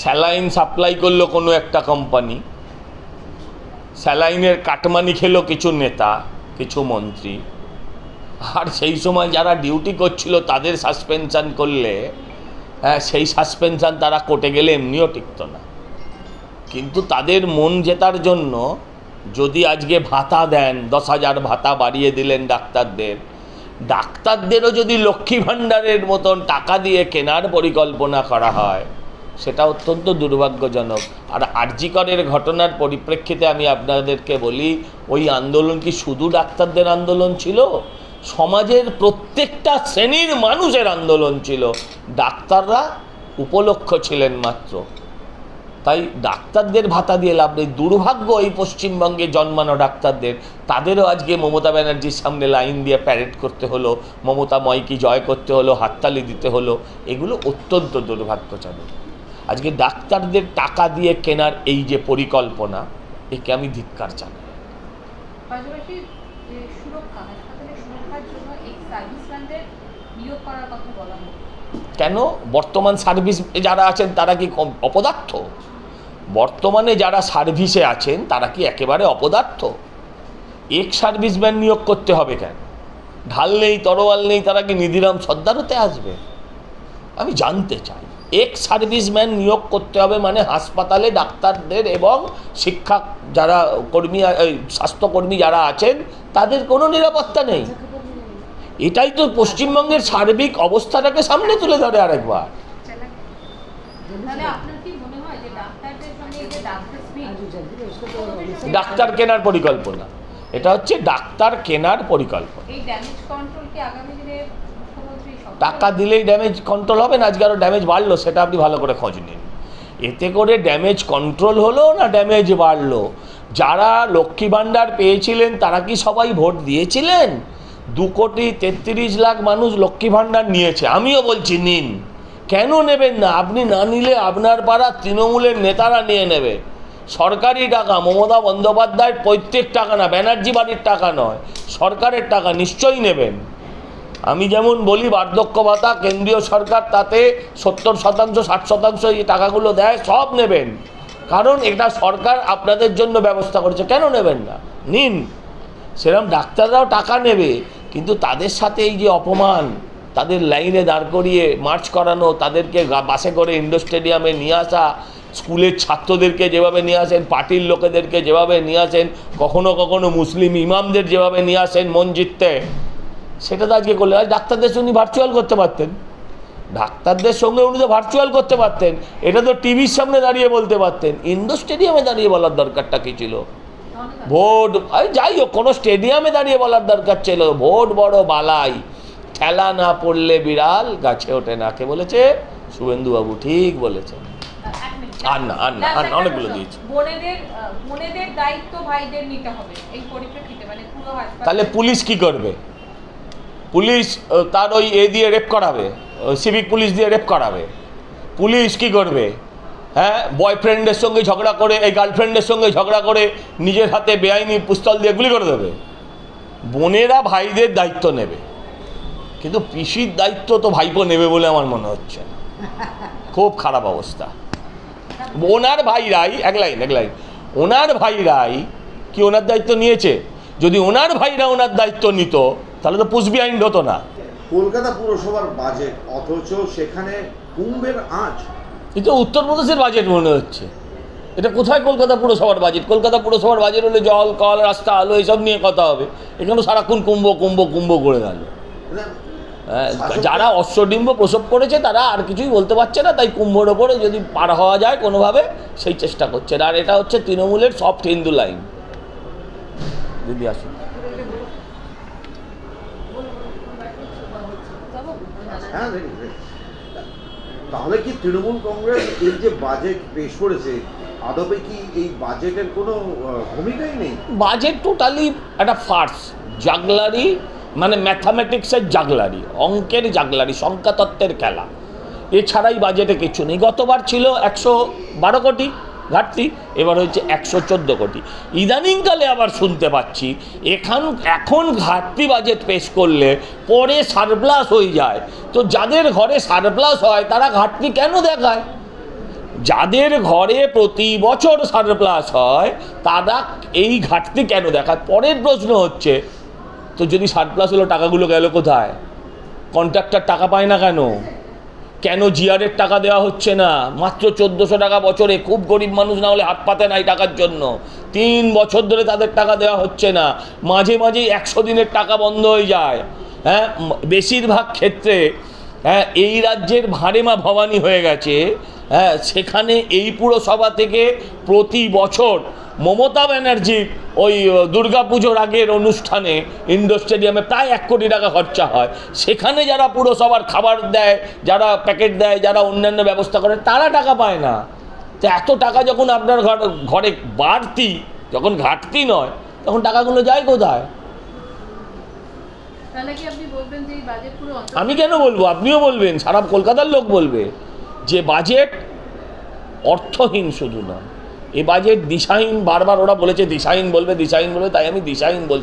Saline supply করল কোনো একটা কোম্পানি স্যালাইনের কাটমানি খেলো কিছু নেতা, কিছু মন্ত্রী। আর সেই সময় যারা ডিউটি করছিল তাদের সাসপেনশান করলে হ্যাঁ সেই সাসপেনশান তারা কোর্টে গেলে এমনিও টিকত না। কিন্তু তাদের মন জেতার জন্য যদি আজকে ভাতা দেন, দশ হাজার ভাতা বাড়িয়ে দিলেন ডাক্তারদের, ডাক্তারদেরও যদি লক্ষ্মী ভাণ্ডারের মতন টাকা দিয়ে কেনার পরিকল্পনা করা হয় সেটা অত্যন্ত দুর্ভাগ্যজনক। আর আরজিকরের ঘটনার পরিপ্রেক্ষিতে আমি আপনাদেরকে বলি, ওই আন্দোলন কি শুধু ডাক্তারদের আন্দোলন ছিল? সমাজের প্রত্যেকটা শ্রেণির মানুষের আন্দোলন ছিল। ডাক্তাররা উপলক্ষ ছিলেন মাত্র। তাই ডাক্তারদের ভাতা দিয়ে লাভ নেই। দুর্ভাগ্য এই পশ্চিমবঙ্গে জন্মানো ডাক্তারদের। তাদেরও আজকে মমতা ব্যানার্জির সামনে লাইন দিয়ে প্যারেড করতে হলো, মমতা ময়কে জয় করতে হলো, হাততালি দিতে হলো। এগুলো অত্যন্ত দুর্ভাগ্যজনক। আজকে ডাক্তারদের টাকা দিয়ে কেনার এই যে পরিকল্পনা একে আমি ধিক্কার জানাই। কেন? বর্তমান সার্ভিস যারা আছেন তারা কি অপদার্থ? বর্তমানে যারা সার্ভিসে আছেন তারা কি একেবারে অপদার্থ? এক সার্ভিসম্যান নিয়োগ করতে হবে কেন? ঢাল নেই তরোয়াল নেই তারা কি নিধিরাম সর্দার হতে আসবে? আমি জানতে চাই। এক সার্ভিসম্যান নিয়োগ করতে হবে মানে হাসপাতালে ডাক্তারদের এবং শিক্ষা যারা কর্মী স্বাস্থ্যকর্মী যারা আছেন তাদের কোনো নিরাপত্তা নেই। এটাই তো পশ্চিমবঙ্গের সার্বিক অবস্থাটাকে সামনে তুলে ধরে আরেকবার। তাহলে আপনার কি মনে হয় যে ডাক্তারদের সঙ্গে এই যে ডাক্তার ডাক্তার কেনার পরিকল্পনা। এটা হচ্ছে ডাক্তার কেনার পরিকল্পনা। টাকা দিলেই ড্যামেজ কন্ট্রোল হবে না আজকে আরও ড্যামেজ বাড়লো সেটা আপনি ভালো করে খোঁজ নিন। এতে করে ড্যামেজ কন্ট্রোল হলো না ড্যামেজ বাড়লো? যারা লক্ষ্মী ভাণ্ডার পেয়েছিলেন তারা কি সবাই ভোট দিয়েছিলেন? দু কোটি তেত্রিশ লাখ মানুষ লক্ষ্মী ভাণ্ডার নিয়েছে আমিও বলছি নিন। কেন নেবেন না? আপনি না নিলে আপনার পাড়া তৃণমূলের নেতারা নিয়ে নেবে। সরকারি টাকা, মমতা বন্দ্যোপাধ্যায়ের প্রত্যেক টাকা না, ব্যানার্জি বাড়ির টাকা নয়, সরকারের টাকা নিশ্চয়ই নেবেন। আমি যেমন বলি, বার্ধক্য ভাতা, কেন্দ্রীয় সরকার তাতে সত্তর শতাংশ, ষাট শতাংশ এই টাকাগুলো দেয়, সব নেবেন। কারণ এটা সরকার আপনাদের জন্য ব্যবস্থা করেছে। কেন নেবেন না? নিন। সেরকম ডাক্তাররাও টাকা নেবে, কিন্তু তাদের সাথে এই যে অপমান, তাদের লাইনে দাঁড় করিয়ে মার্চ করানো, তাদেরকে বাসে করে ইন্ডোর স্টেডিয়ামে নিয়ে আসা স্কুলের ছাত্রদেরকে যেভাবে নিয়ে আসেন, পার্টির লোকেদেরকে যেভাবে নিয়ে আসেন, কখনো কখনো মুসলিম ইমামদের যেভাবে নিয়ে আসেন জিততে, সেটা তো আজকে করলে ডাক্তারদের উনি ভার্চুয়াল করতে পারতেন। ডাক্তারদের সঙ্গে উনি তো ভার্চুয়াল করতে পারতেন। এটা তো টিভির সামনে দাঁড়িয়ে বলতে পারতেন। ইন্ডোর স্টেডিয়ামে দাঁড়িয়ে বলার দরকারটা কী ছিল? ভোট, আরে যাই হোক, কোনো স্টেডিয়ামে দাঁড়িয়ে বলার দরকার ছিল। ভোট বড় বালাই। ঠেলা না পড়লে বিড়াল গাছে ওঠে না। কে বলেছে? শুভেন্দুবাবু ঠিক বলেছে এক মিনিট। আর না, আর না, আর অনেকগুলো দিয়েছি। বোনেদের বোনেদের দায়িত্ব ভাইদের নিতে হবে এই পরিপ্রেক্ষিতে মানে পুরো তাহলে পুলিশ কি করবে? পুলিশ তার ওই এ দিয়ে রেপ করাবে সিভিক পুলিশ দিয়ে রেপ করাবে। পুলিশ কি করবে? হ্যাঁ বয়ফ্রেন্ডের সঙ্গে ঝগড়া করে এই গার্লফ্রেন্ডের সঙ্গে ঝগড়া করে নিজের হাতে বেআইনি পিস্তল দিয়ে গুলি করে দেবে। বোনেরা ভাইদের দায়িত্ব নেবে। কিন্তু পিসির দায়িত্ব তো ভাইপো নেবে বলে আমার মনে হচ্ছে খুব খারাপ অবস্থা। ওনার ভাইরাই এক লাইন এক লাইন। ওনার ভাইরাই কি ওনার দায়িত্ব নিয়েছে? যদি ওনার ভাইরা ওনার দায়িত্ব নিত তাহলে তো পুষবি আইন হতো না। কলকাতা পুরসভার বাজেট অথচ সেখানে কুম্ভের আঁচ। এটা উত্তরপ্রদেশের বাজেট মনে হচ্ছে। এটা কোথায় কলকাতা পুরসভার বাজেট কলকাতা পুরসভার বাজেট হলে জল কল রাস্তা আলো এসব নিয়ে কথা হবে। এখানে সারাক্ষণ কুম্ভ কুম্ভ কুম্ভ করে গেল। যারা অশ্বডিম্ব প্রসব করেছে তারা আর কিছুই বলতে পারছে না তাই কুম্ভর ওপরে যদি পার হওয়া যায় কোনোভাবে সেই চেষ্টা করছে আর এটা হচ্ছে তৃণমূলের সফট হিন্দু লাইন দিদি আসুন। হ্যাঁ। তাহলে কি তৃণমূল কংগ্রেস এই যে বাজেট পেশ করেছে আদপে কি এই বাজেটের কোনো ভূমিকাই নেই? বাজেট টোটালি একটা ফার্স জাগলারি মানে ম্যাথামেটিক্সের জাগলারি অঙ্কের জাগলারি সংখ্যাতত্ত্বের খেলা। এছাড়াই বাজেটে কিছু নেই। গতবার ছিল একশো বারো কোটি ঘাটতি, এবার হচ্ছে একশো চোদ্দ কোটি। ইদানিংকালে আবার শুনতে পাচ্ছি, এখান, এখন ঘাটতি বাজেট পেশ করলে পরে সারপ্লাস হয়ে যায়। তো যাদের ঘরে সারপ্লাস হয়, তারা ঘাটতি কেন দেখায়? যাদের ঘরে প্রতি বছর সারপ্লাস হয়, তারা এই ঘাটতি কেন দেখায়? পরের প্রশ্ন হচ্ছে তো যদি সারপ্লাস হলো, টাকাগুলো গেল কোথায়? কন্ট্রাক্টর টাকা পায় না কেন? কেন জিআরের টাকা দেওয়া হচ্ছে না? মাত্র চোদ্দোশো টাকা বছরে, খুব গরিব মানুষ না হলে হাত পাতে নাই টাকার জন্য। তিন বছর ধরে তাদের টাকা দেওয়া হচ্ছে না। মাঝে মাঝেই একশো দিনের টাকা বন্ধ হয়ে যায়। হ্যাঁ বেশিরভাগ ক্ষেত্রে হ্যাঁ এই রাজ্যের ভারেমা ভবানী হয়ে গেছে। হ্যাঁ সেখানে এই পুরসভা থেকে প্রতি বছর মমতা ব্যানার্জির ওই দুর্গা পুজোর আগের অনুষ্ঠানে ইন্ডোর স্টেডিয়ামে প্রায় এক কোটি টাকা খরচা হয়। সেখানে যারা পুরসভার খাবার দেয় যারা প্যাকেট দেয় যারা অন্যান্য ব্যবস্থা করে তারা টাকা পায় না। তো এত টাকা যখন আপনার ঘর ঘরে বাড়তি যখন ঘাটতি নয় তখন টাকাগুলো যায় কোথায়? আমি কেন বলব? আপনিও বলবেন সারা কলকাতার লোক বলবে। যে বাজেট, অর্থহীন শুধু না, এ বাজেট দিশাহীন বারবার ওরা বলেছে, দিশাহীন বলবে দিশাহীন বলবে, তাই আমি দিশাহীন বলছি।